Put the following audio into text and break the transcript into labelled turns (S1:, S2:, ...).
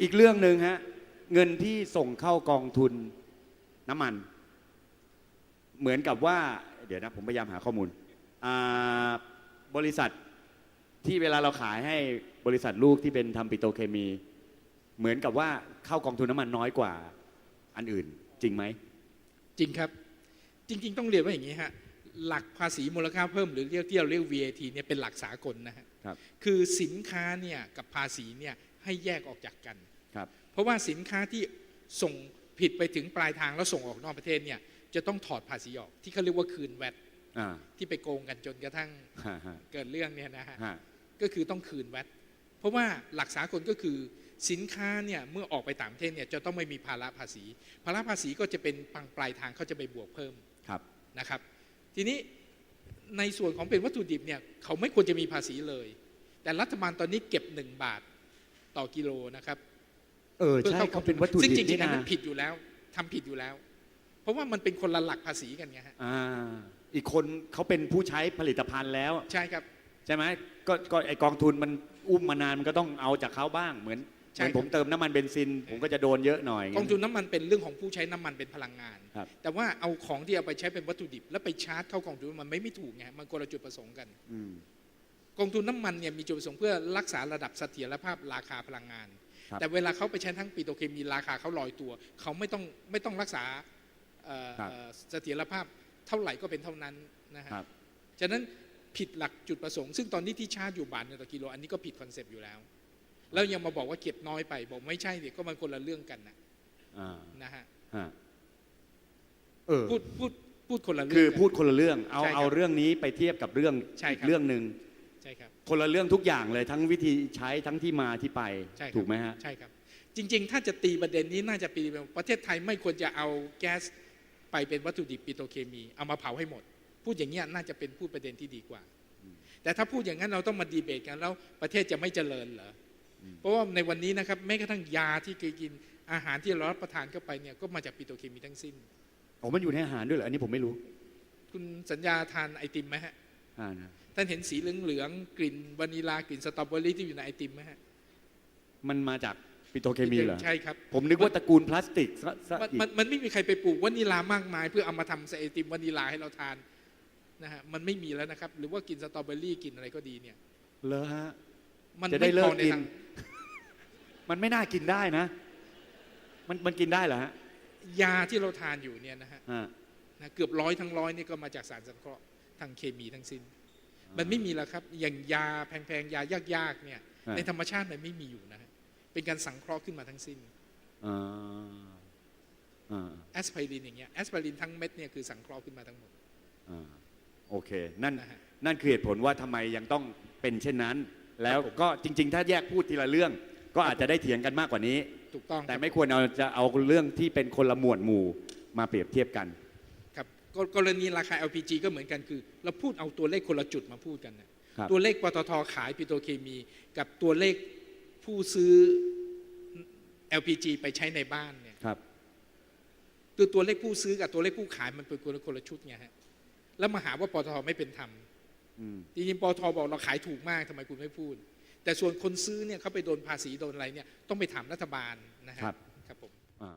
S1: อีกเรื่องหนึ่งฮะเงินที่ส่งเข้ากองทุนน้ำมัน เหมือนกับว่า เดี๋ยวนะ ผมพยายามหาข้อมูลบริษัทที่เวลาเราขายให้บริษัทลูกที่เป็นทำปิโตรเคมี เหมือนกับว่าเข้ากองทุนน้ำมันน้อยกว่าอันอื่น จริงไหม
S2: จริงครับ จริง ๆ ต้องเรียนว่าอย่างนี้ฮะ หลักภาษีมูลค่าเพิ่มหรือเรียกที่เราเรียก VAT เนี่ยเป็นหลักสากลนะฮะ
S1: ครับ
S2: คือสินค้าเนี่ยกับภาษีเนี่ยให้แยกออกจากกัน
S1: ครับ
S2: เพราะว่าสินค้าที่ส่งผิดไปถึงปลายทางแล้วส่งออกนอกประเทศเนี่ยจะต้องถอดภาษีออกที่เขาเรียกว่าคืนแวต
S1: อ่า
S2: ที่ไปโกงกันจนกระทั่ง
S1: ฮะฮะ
S2: เกิดเรื่องเนี่ยนะฮะ
S1: ฮะ
S2: ก็คือต้องคืนแวตเพราะว่าหลักสากลก็คือสินค้าเนี่ยเมื่อออกไปต่างประเทศเนี่ยจะต้องไม่มีภาระภาษี ภาระภาษีก็จะเป็นปังปลายทางเขาจะไปบวกเพิ่ม
S1: ครับ
S2: นะครับ ทีนี้ในส่วนของเป็นวัตถุดิบเนี่ยเขาไม่ควรจะมีภาษีเลย แต่รัฐบาลตอนนี้เก็บ1บาทต่อกิโลนะครับ
S1: เออใช่เขาเป็นวัตถุ
S2: ซึ่ง
S1: ดิ
S2: จ
S1: บ
S2: ริงๆอั
S1: นี่
S2: น
S1: นะ
S2: นั้นผิดอยู่แล้วทำผิดอยู่แล้ว เพราะว่ามันเป็นคนละหลักภาษีกันไงฮะ
S1: อ่าอีกคนเขาเป็นผู้ใช้ผลิตภัณฑ์แล้ว
S2: ใช่ครับ
S1: ใช่ไหมก็ก็ไอกองทุนมันอุ้มมานานมันก็ต้องเอาจากเขาบ้างเหมือน เห
S2: ใช่
S1: มือน
S2: ครับ
S1: ผมเติมน้ำมันเบนซิน ผมก็จะโดนเยอะหน่อย
S2: กองทุนน้ำมันเป็นเรื่องของผู้ใช้น้ำมันเป็นพลังงาน
S1: ครับ
S2: แต่ว่าเอาของที่เอาไปใช้เป็นวัตถุดิบ แล้วไปชาร์จเข้ากองทุนมันไม่ไม่ถูกไงมันคนละจุดประสงค์กัน
S1: อืม
S2: กองทุนน้ำมันเนี่ยมีจุดประสงค์เพื่อรักษาระดับเสถียรภาพราคาพลังงาน
S1: ครับ
S2: แต่เวลาเขาไปใช้ทั้งปิโตรเคมีราคาเขาลอยตัว เขาไม่ต้องไม่ต้องรักษาเอ่อ
S1: ครับ
S2: เอ่อเสถียรภาพเท่าไหร่ก็เป็นเท่านั้นนะฮะ
S1: ครับ
S2: ฉะนั้นผิดหลักจุดประสงค์ ซึ่งตอนนี้ที่ชาร์จอยู่บาทหนึงต่อกิโลอันนี้ก็ผิดคอนเซปต์อยู่แล้ว แล้วยังมาบอกว่าเก็บน้อยไปบอกไม่ใช่เดี๋ยวก็มันคนละเรื่องกันนะ
S1: อ่า
S2: นะฮะ
S1: ฮะเออ
S2: พูดพูดพูดคนละเรื่อง
S1: คือ
S2: กัน
S1: พูดคนละเรื่อง เอา
S2: ใช่ครับ
S1: เอาเรื่องนี้ไปเทียบกับเรื่อง
S2: ใช่ครับ
S1: อีกเรื่องหนึ่ง
S2: ใช่ครับ
S1: คนละเรื่องทุกอย่างเลยทั้งวิธีใช้ทั้งที่มาที่ไป
S2: ใช่ครับ
S1: ถูกไหมฮะ
S2: ใช่ครับ จริง ๆ ถ้าจะตีประเด็นนี้น่าจะปีประเทศไทยไม่ควรจะเอาแก๊สไปเป็นวัตถุดิบปิโตรเคมีเอามาเผาให้หมด พูดอย่างเงี้ยน่าจะเป็นพูดประเด็นที่ดีกว่า แต่ถ้าพูดอย่างนั้นเราต้องมาดีเบตกันแล้วประเทศจะไม่เจริญเหรออ เพราะว่าในวันนี้นะครับแม้กระทั่งยาที่เคยกินอาหารที่เรารับประทานเข้าไปเนี่ยก็มาจากปิโตรเคมีทั้งสิ้น
S1: อ๋อมันอยู่ในอาหารด้วยเหรออันนี้ผมไม่รู้
S2: คุณสัญญาทานไอติมไหมฮะ
S1: อ่านะ
S2: ท่านเห็นสีเหลืองๆกลิ่นวานิลากลิ่นสตรอเบอรี่ที่อยู่ในไอติมไหมฮะ
S1: มันมาจากปิโตรเคมีเหรอ
S2: ใช่ครับ
S1: ผมนึกว่าตระกูลพลาสติกซะซะ
S2: มัน
S1: อีก
S2: มันมันไม่มีใครไปปลูกวานิลามากมาย เพื่อเอามาทำใส่ไอติมวานิลาให้เราทานนะฮะมันไม่มีแล้วนะครับ หรือว่ากินสตรอเบอรี่กินอะไรก็ดีเนี่ย
S1: เหรอฮะ
S2: มัน
S1: จะได้
S2: ไม่
S1: เลิ
S2: พ
S1: ก
S2: อใน
S1: กิน
S2: ทาง
S1: มันไม่น่ากินได้นะ มันมันกินได้เหรอฮะ
S2: ยาที่เราทานอยู่เนี่ยนะฮะ
S1: อ่า
S2: นะเกือบร้อยทั้งร้อยนี่ก็มาจากสารสังเคราะห์ทางเคมีทั้งสิ้น มันไม่มีแล้วครับ อย่างยาแพงๆ ยายากๆเนี่ย
S1: อ่า
S2: ในธรรมชาติมันไม่มีอยู่นะฮะเป็นการสังเคราะห์ขึ้นมาทั้งสิ้น
S1: อ่าอ่า
S2: แอสไพรินอย่างเงี้ย แอสไพรินทั้งเม็ดเนี่ยคือสังเคราะห์ขึ้นมาทั้งหมด
S1: อ่าโอเค นั่น
S2: นะฮะ
S1: นั่นคือเหตุผลว่าทำไมยังต้องเป็นเช่นนั้น แล้ว
S2: ครับผม
S1: ก็จริง ๆ ถ้าแยกพูดทีละเรื่อง ก็อาจจะได้เถียงกันมากกว่านี้
S2: ถูกต้อง
S1: แต่
S2: ครับ
S1: ไม่ควรเอาจะเอาเรื่องที่เป็นคนละหมวดหมู่มาเปรียบเทียบกัน
S2: ครับกกรณีราคา LPG ก็เหมือนกันคือ เราพูดเอาตัวเลขคนละจุดมาพูดกันนะครับตัวเลขปตทขายปิโตรเคมี กับตัวเลขผู้ซื้อ LPG ไปใช้ในบ้านเนี่ย
S1: ครับ
S2: คือตัวเลขผู้ซื้อกับตัวเลขผู้ขายมันเป็นคนละคนละชุดไงฮะแล้วมาหาว่าปตทไม่เป็นธรรม
S1: อืม
S2: จริงๆปตทบอกเราขายถูกมากทำไมคุณไม่พูด แต่ส่วนคนซื้อเนี่ยเขาไปโดนภาษีโดนอะไรเนี่ยต้องไปถามรัฐบาลนะฮะ
S1: ครับ
S2: ครับผม
S1: อ่า